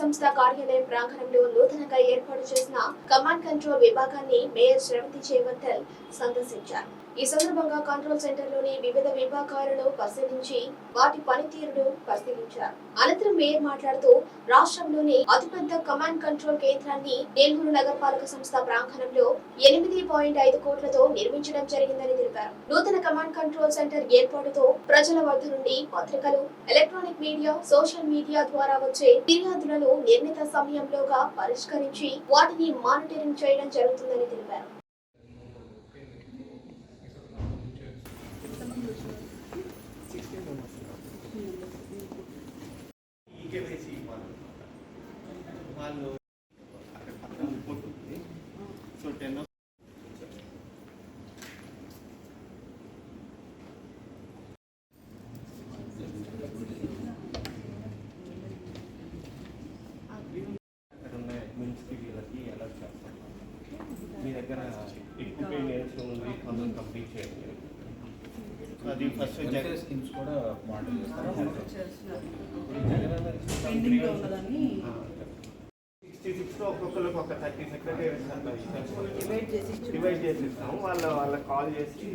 సంస్థ కార్యాలయం ప్రాంగణంలో నూతనంగా ఏర్పాటు చేసిన కమాండ్ కంట్రోల్ విభాగాన్ని మేయర్ శ్రవంతి చేవర్తల్ సందర్శించారు. ఈ సందర్భంగా కంట్రోల్ సెంటర్లోని వివిధ విభాగాలను పరిశీలించి వాటి పనితీరును పరిశీలించారు. అనంతరం మేయర్ మాట్లాడుతూ రాష్ట్రంలోని అతిపెద్ద కమాండ్ కంట్రోల్ కేంద్రాన్ని నెల్లూరు నగరపాలక సంస్థ ప్రాంగణంలో ఎనిమిది పాయింట్ ఐదు కోట్లతో నిర్మించడం జరిగిందని తెలిపారు. నూతన కమాండ్ కంట్రోల్ సెంటర్ ఏర్పాటుతో ప్రజల వద్ద నుండి పత్రికలు ఎలక్ట్రానిక్ మీడియా సోషల్ మీడియా ద్వారా వచ్చే ఫిర్యాదులను నిర్ణీత సమయంలోగా పరిష్కరించి వాటిని మానిటరింగ్ చేయడం జరుగుతుందని తెలిపారు ఈకేవైసీ వాళ్ళు వాళ్ళు అక్కడ పక్కన రిపోర్ట్ ఉంది సో టెన్ అక్కడ ఉన్న అడ్మిన్స్కి వీళ్ళకి అలర్ట్ చేస్తాం మీ దగ్గర ఎక్కువ పేమెంట్స్ ఉంది కొంచెం కంప్లీట్ చేయండి అది ఫస్ట్ స్కీమ్స్ కూడా చేస్తారు ఒక్కొక్కరికి ఒక థర్టీ సెక్రటరీస్ డివైడ్ చేసి ఇచ్చిన డివైడ్ చేసి ఇస్తాం వాళ్ళ వాళ్ళకి కాల్ చేసి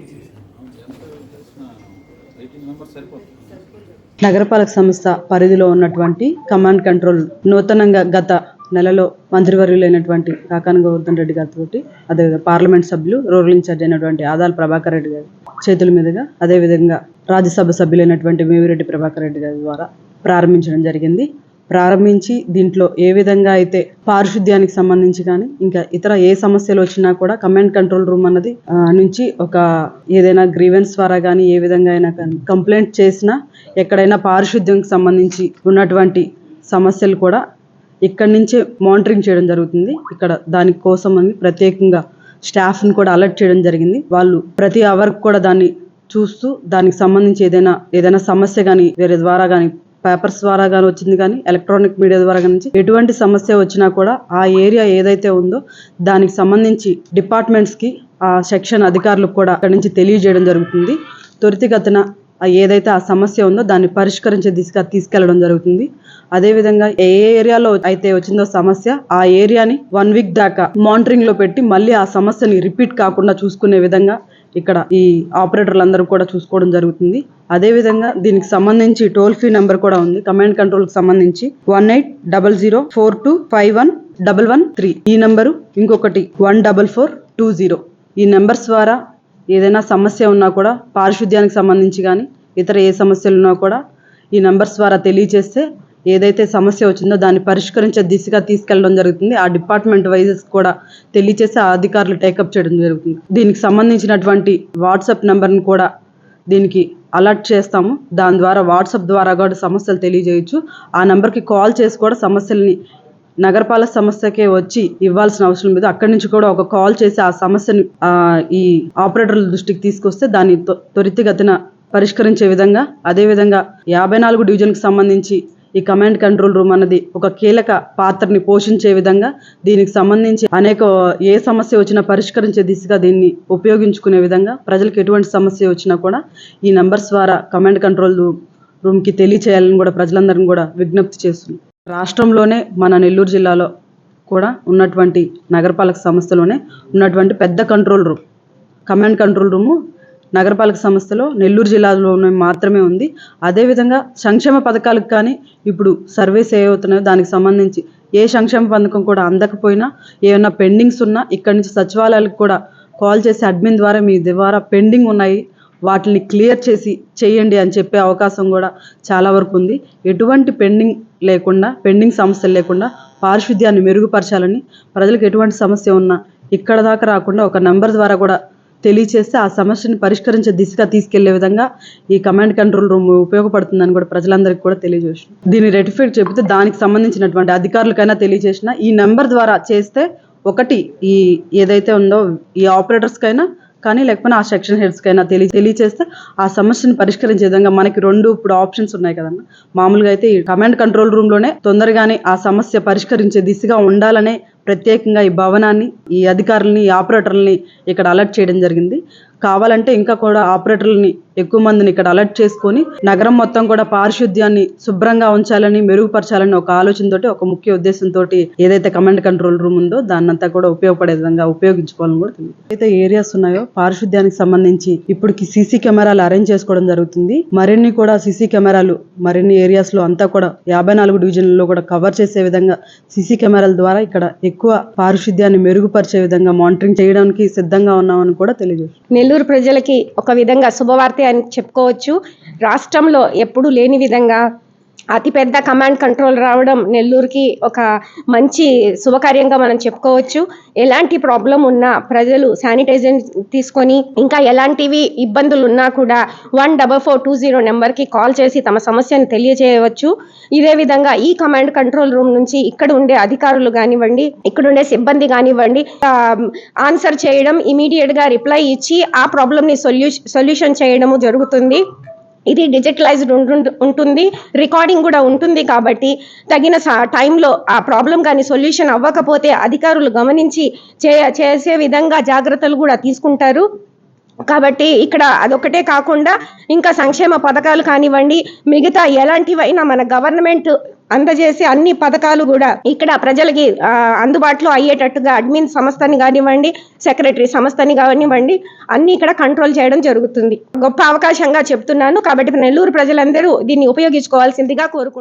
నగరపాలక సంస్థ పరిధిలో ఉన్నటువంటి కమాండ్ కంట్రోల్ నూతనంగా గత నెలలో మంత్రివర్యులైనటువంటి కాకాన గోవర్ధన్ రెడ్డి గారితో అదే పార్లమెంట్ సభ్యులు రూరల్ ఇన్ఛార్జ్ అయినటువంటి ఆదాల ప్రభాకర్ రెడ్డి గారి చేతుల మీదుగా అదేవిధంగా రాజ్యసభ సభ్యులైనటువంటి మేవిరెడ్డి ప్రభాకర్ రెడ్డి గారి ద్వారా ప్రారంభించడం జరిగింది. ప్రారంభించి దీంట్లో ఏ విధంగా అయితే పారిశుద్ధ్యానికి సంబంధించి కానీ ఇంకా ఇతర ఏ సమస్యలు వచ్చినా కూడా కమాండ్ కంట్రోల్ రూమ్ అన్నది నుంచి ఒక ఏదైనా గ్రీవెన్స్ ద్వారా కానీ ఏ విధంగా అయినా కానీ కంప్లైంట్ చేసినా ఎక్కడైనా పారిశుద్ధ్యంకి సంబంధించి ఉన్నటువంటి సమస్యలు కూడా ఇక్కడి నుంచే మానిటరింగ్ చేయడం జరుగుతుంది. ఇక్కడ దానికోసం అని ప్రత్యేకంగా స్టాఫ్ని కూడా అలర్ట్ చేయడం జరిగింది. వాళ్ళు ప్రతి అవర్ కూడా దాన్ని చూస్తూ దానికి సంబంధించి ఏదైనా ఏదైనా సమస్య కానీ వేరే ద్వారా కానీ పేపర్స్ ద్వారా కానీ వచ్చింది కానీ ఎలక్ట్రానిక్ మీడియా ద్వారా కానీ ఎటువంటి సమస్య వచ్చినా కూడా ఆ ఏరియా ఏదైతే ఉందో దానికి సంబంధించి డిపార్ట్మెంట్స్కి ఆ సెక్షన్ అధికారులకు కూడా అక్కడి నుంచి తెలియజేయడం జరుగుతుంది. త్వరితగతిన ఏదైతే ఆ సమస్య ఉందో దాన్ని పరిష్కరించే దిశగా తీసుకెళ్ళడం జరుగుతుంది. అదేవిధంగా ఏ ఏ ఏరియాలో అయితే వచ్చిందో సమస్య ఆ ఏరియాని వన్ వీక్ దాకా మానిటరింగ్లో పెట్టి మళ్ళీ ఆ సమస్యని రిపీట్ కాకుండా చూసుకునే విధంగా ఇక్కడ ఈ ఆపరేటర్లందరూ కూడా చూసుకోవడం జరుగుతుంది. అదేవిధంగా దీనికి సంబంధించి టోల్ ఫ్రీ నెంబర్ కూడా ఉంది. కమాండ్ కంట్రోల్కి సంబంధించి one eight double zero four two five one double one three. ఈ నెంబరు ఇంకొకటి one double four two zero. ఈ నెంబర్స్ ద్వారా ఏదైనా సమస్య ఉన్నా కూడా పారిశుద్ధ్యానికి సంబంధించి కానీ ఇతర ఏ సమస్యలు ఉన్నా కూడా ఈ నెంబర్స్ ద్వారా తెలియజేస్తే ఏదైతే సమస్య వచ్చిందో దాన్ని పరిష్కరించే దిశగా తీసుకెళ్ళడం జరుగుతుంది. ఆ డిపార్ట్మెంట్ వైజెస్ కూడా తెలియచేసి ఆ అధికారులు టేకప్ చేయడం జరుగుతుంది. దీనికి సంబంధించినటువంటి వాట్సాప్ నెంబర్ని కూడా దీనికి అలర్ట్ చేస్తాము. దాని ద్వారా వాట్సాప్ ద్వారా కూడా సమస్యలు తెలియజేయచ్చు. ఆ నెంబర్కి కాల్ చేసి కూడా సమస్యల్ని నగరపాలక సమస్యకే వచ్చి ఇవ్వాల్సిన అవసరం లేదు. అక్కడి నుంచి కూడా ఒక కాల్ చేసి ఆ సమస్యను ఈ ఆపరేటర్ల దృష్టికి తీసుకొస్తే దాన్ని త్వరితగతిన పరిష్కరించే విధంగా అదేవిధంగా యాభై నాలుగు డివిజన్కి సంబంధించి ఈ కమాండ్ కంట్రోల్ రూమ్ అన్నది ఒక కీలక పాత్రని పోషించే విధంగా దీనికి సంబంధించి అనేక ఏ సమస్య వచ్చినా పరిష్కరించే దిశగా దీన్ని ఉపయోగించుకునే విధంగా ప్రజలకు ఎటువంటి సమస్య వచ్చినా కూడా ఈ నంబర్స్ ద్వారా కమాండ్ కంట్రోల్ రూమ్కి తెలియచేయాలని కూడా ప్రజలందరిని కూడా విజ్ఞప్తి చేస్తుంది రాష్ట్రంలోనే మన నెల్లూరు జిల్లాలో కూడా ఉన్నటువంటి నగరపాలక సంస్థలోనే ఉన్నటువంటి పెద్ద control room command control room నగరపాలక సంస్థలో నెల్లూరు జిల్లాలోనే మాత్రమే ఉంది. అదేవిధంగా సంక్షేమ పథకాలకు కానీ ఇప్పుడు సర్వేస్ ఏ అవుతున్నాయో దానికి సంబంధించి ఏ సంక్షేమ పథకం కూడా అందకపోయినా ఏమైనా పెండింగ్స్ ఉన్నా ఇక్కడి నుంచి సచివాలయాలకు కూడా కాల్ చేసి అడ్మిన్ ద్వారా మీ ద్వారా పెండింగ్ ఉన్నాయి. వాటిని క్లియర్ చేసి చేయండి అని చెప్పే అవకాశం కూడా చాలా వరకు ఉంది. ఎటువంటి పెండింగ్ లేకుండా పెండింగ్ సమస్యలు లేకుండా పారిశుద్ధ్యాన్ని మెరుగుపరచాలని ప్రజలకు ఎటువంటి సమస్య ఉన్నా ఇక్కడ దాకా రాకుండా ఒక నెంబర్ ద్వారా కూడా తెలియచేస్తే ఆ సమస్యని పరిష్కరించే దిశగా తీసుకెళ్ళే విధంగా ఈ కమాండ్ కంట్రోల్ రూమ్ ఉపయోగపడుతుందని కూడా ప్రజలందరికీ కూడా తెలియజేసిన దీన్ని రెటిఫైడ్ చెబితే దానికి సంబంధించినటువంటి అధికారులకైనా తెలియజేసిన ఈ నెంబర్ ద్వారా చేస్తే ఒకటి ఈ ఏదైతే ఉందో ఈ ఆపరేటర్స్కైనా కానీ లేకపోతే ఆ సెక్షన్ హెడ్స్కైనా తెలియ తెలియచేస్తే ఆ సమస్యను పరిష్కరించే విధంగా మనకి రెండు ఇప్పుడు ఆప్షన్స్ ఉన్నాయి కదన్న. మామూలుగా అయితే ఈ కమాండ్ కంట్రోల్ రూమ్లోనే తొందరగానే ఆ సమస్య పరిష్కరించే దిశగా ఉండాలనే ప్రత్యేకంగా ఈ భవనాన్ని ఈ అధికారులని ఈ ఆపరేటర్లని ఇక్కడ అలర్ట్ చేయడం జరిగింది. కావాలంటే ఇంకా కూడా ఆపరేటర్లని ఎక్కువ మందిని ఇక్కడ అలర్ట్ చేసుకొని నగరం మొత్తం కూడా పారిశుద్ధ్యాన్ని శుభ్రంగా ఉంచాలని మెరుగుపరచాలని ఒక ఆలోచనతోటి ఒక ముఖ్య ఉద్దేశంతో ఏదైతే కమాండ్ కంట్రోల్ రూమ్ ఉందో దాన్నంతా కూడా ఉపయోగపడే విధంగా ఉపయోగించుకోవాలని కూడా ఏదైతే అయితే ఏరియాస్ ఉన్నాయో పారిశుద్ధ్యానికి సంబంధించి ఇప్పటికి సీసీ కెమెరాలు అరేంజ్ చేసుకోవడం జరుగుతుంది. మరిన్ని కూడా సీసీ కెమెరాలు మరిన్ని ఏరియాస్లో అంతా కూడా యాభై నాలుగు డివిజన్లలో కూడా కవర్ చేసే విధంగా సీసీ కెమెరాల ద్వారా ఇక్కడ ఎక్కువ పారిశుద్ధ్యాన్ని మెరుగుపరిచే విధంగా మానిటరింగ్ చేయడానికి సిద్ధంగా ఉన్నామని కూడా తెలియజేస్తుంది నెల్లూరు ప్రజలకి ఒక విధంగా శుభవార్త అని చెప్పుకోవచ్చు. రాష్ట్రంలో ఎప్పుడూ లేని విధంగా అతిపెద్ద కమాండ్ కంట్రోల్ రావడం నెల్లూరుకి ఒక మంచి శుభకార్యంగా మనం చెప్పుకోవచ్చు. ఎలాంటి ప్రాబ్లం ఉన్నా ప్రజలు శానిటైజర్ తీసుకొని ఇంకా ఎలాంటివి ఇబ్బందులు ఉన్నా కూడా one double four two zero నెంబర్కి కాల్ చేసి తమ సమస్యను తెలియజేయవచ్చు. ఇదే విధంగా ఈ కమాండ్ కంట్రోల్ రూమ్ నుంచి ఇక్కడ ఉండే అధికారులు కానివ్వండి ఇక్కడ ఉండే సిబ్బంది కానివ్వండి ఆన్సర్ చేయడం ఇమీడియట్గా రిప్లై ఇచ్చి ఆ ప్రాబ్లమ్ని సొల్యూ సొల్యూషన్ సొల్యూషన్ చేయడము జరుగుతుంది. ఇది డిజిటలైజ్డ్ ఉంటుంది. రికార్డింగ్ కూడా ఉంటుంది కాబట్టి తగిన టైంలో ఆ ప్రాబ్లం కానీ సొల్యూషన్ అవ్వకపోతే అధికారులు గమనించి చే చేసే విధంగా జాగ్రత్తలు కూడా తీసుకుంటారు. కాబట్టి ఇక్కడ అదొకటే కాకుండా ఇంకా సంక్షేమ పథకాలు కానివ్వండి మిగతా ఎలాంటివైనా మన గవర్నమెంట్ అందజేసే అన్ని పథకాలు కూడా ఇక్కడ ప్రజలకి అందుబాటులో అయ్యేటట్టుగా అడ్మిన్ సంస్థని కానివ్వండి సెక్రటరీ సంస్థని కానివ్వండి అన్ని ఇక్కడ కంట్రోల్ చేయడం జరుగుతుంది. గొప్ప అవకాశంగా చెప్తున్నాను. కాబట్టి నెల్లూరు ప్రజలందరూ దీన్ని ఉపయోగించుకోవాల్సిందిగా కోరుకుంటున్నాను.